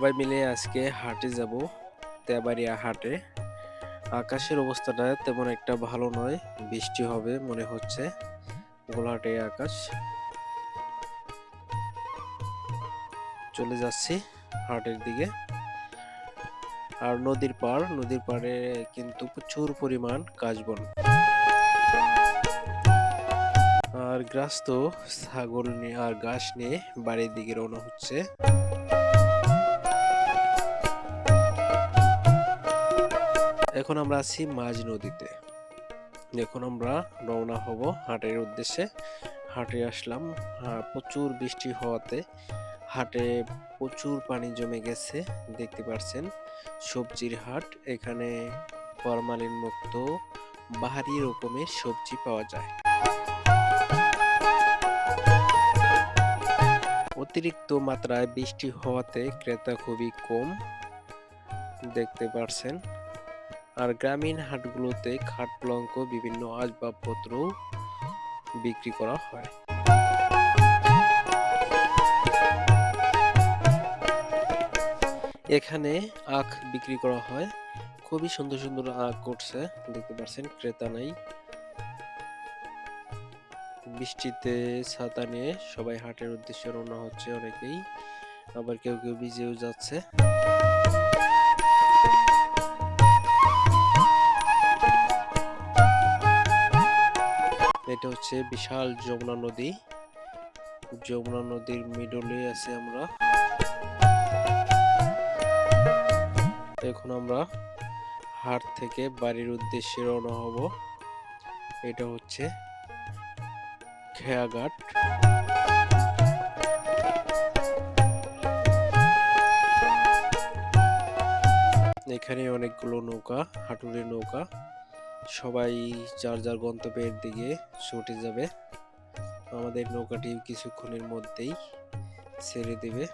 সবাই মিলে আজকে হাটে যাব, তেবাড়িয়া হাটে। আকাশের অবস্থাটা তেমন একটা ভালো নয়, বৃষ্টি হবে মনে হচ্ছে গোলাটে আকাশ। চলে যাচ্ছি হাটের দিকে। আর নদীর পাড়, নদীর পাড়ে কিন্তু প্রচুর পরিমাণ কাশবন। আর গ্রাস তো ছাগল নিয়ে আর ঘাস নিয়ে বাড়ির দিকে রওনা হচ্ছে। এখন আমরা আছি মাঝ নদীতে। এখন আমরা রওনা হব হাটের উদ্দেশ্যে। হাটে আসলাম প্রচুর বৃষ্টি হওয়াতে হাটে প্রচুর পানি জমে গেছে, দেখতে পাচ্ছেন সবজির হাট, এখানে ফরমালিন মুক্ত বাহারি রকমের সবজি পাওয়া যায়। অতিরিক্ত মাত্রায় বৃষ্টি হওয়াতে ক্রেতা খুবই কম, দেখতে পারছেন। আর গ্রামীণ হাটগুলোতে খাট পলঙ্ক, বিভিন্ন আসবাবপত্র বিক্রি করা হয়। এখানে আখ বিক্রি করা হয়। খুবই সুন্দর সুন্দর আখ করছে দেখতে পাচ্ছেন ক্রেতা নাই। বৃষ্টিতে ছাতা নিয়ে সবাই হাটের উদ্দেশ্যে রওনা হচ্ছে অনেকেই, আবার কেউ কেউ ভিজেও যাচ্ছে। এটা হচ্ছে বিশাল যমুনা নদী। যমুনা নদীর মিডলে আছে আমরা। এখন আমরা হাট থেকে বাড়ির উদ্দেশ্যে রওনা হব। এটা হচ্ছে খেয়াঘাট। এখানে অনেকগুলো নৌকা, হাঁটুরে নৌকা। সবাই যার যার গন্তব্যের দিকে ছুটে যাবে। আমাদের নৌকাটি কিছুক্ষণের মধ্যেই ছেড়ে দেবে।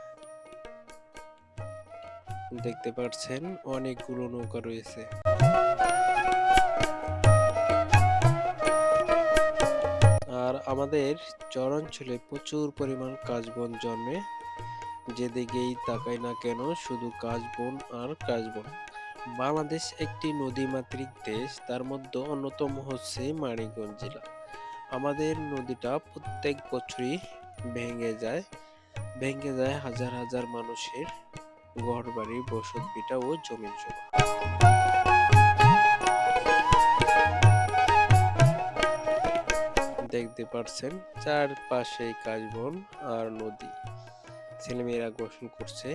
দেখতে পাচ্ছেন অনেকগুলো নৌকা রয়েছে। আর আমাদের চরাঞ্চলে প্রচুর পরিমাণ কাশবন জন্মে। যেদিকেই তাকাই না কেন, শুধু কাশবন আর কাশবন। বাংলাদেশ একটি নদীমাতৃক দেশ, তার মধ্যে অন্যতম হচ্ছে মানিকগঞ্জ জেলা। আমাদের নদীটা প্রত্যেক বছরই ভেঙে যায় ভেঙে যায় হাজার হাজার মানুষের ঘর বাড়ি বসত ভিটা ও জমি জমা। দেখতে পাচ্ছেন চারপাশে কাশবন আর নদী। ছেলেমেয়েরা গোসল করছে।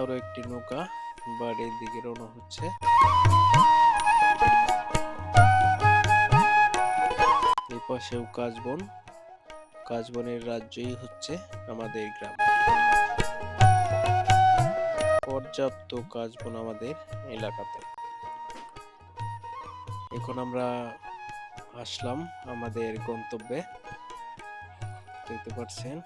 আরও একটি নৌকা, বাড়ির দিকে রওনা হচ্ছে। এই পাশেও কাশবন। কাশবনের রাজ্যই হচ্ছে আমাদের গ্রাম। পর্যাপ্ত কাজবন আমাদের এলাকাতে। এখন আমরা আসলাম আমাদের গন্তব্যে। দেখতে পাচ্ছেন?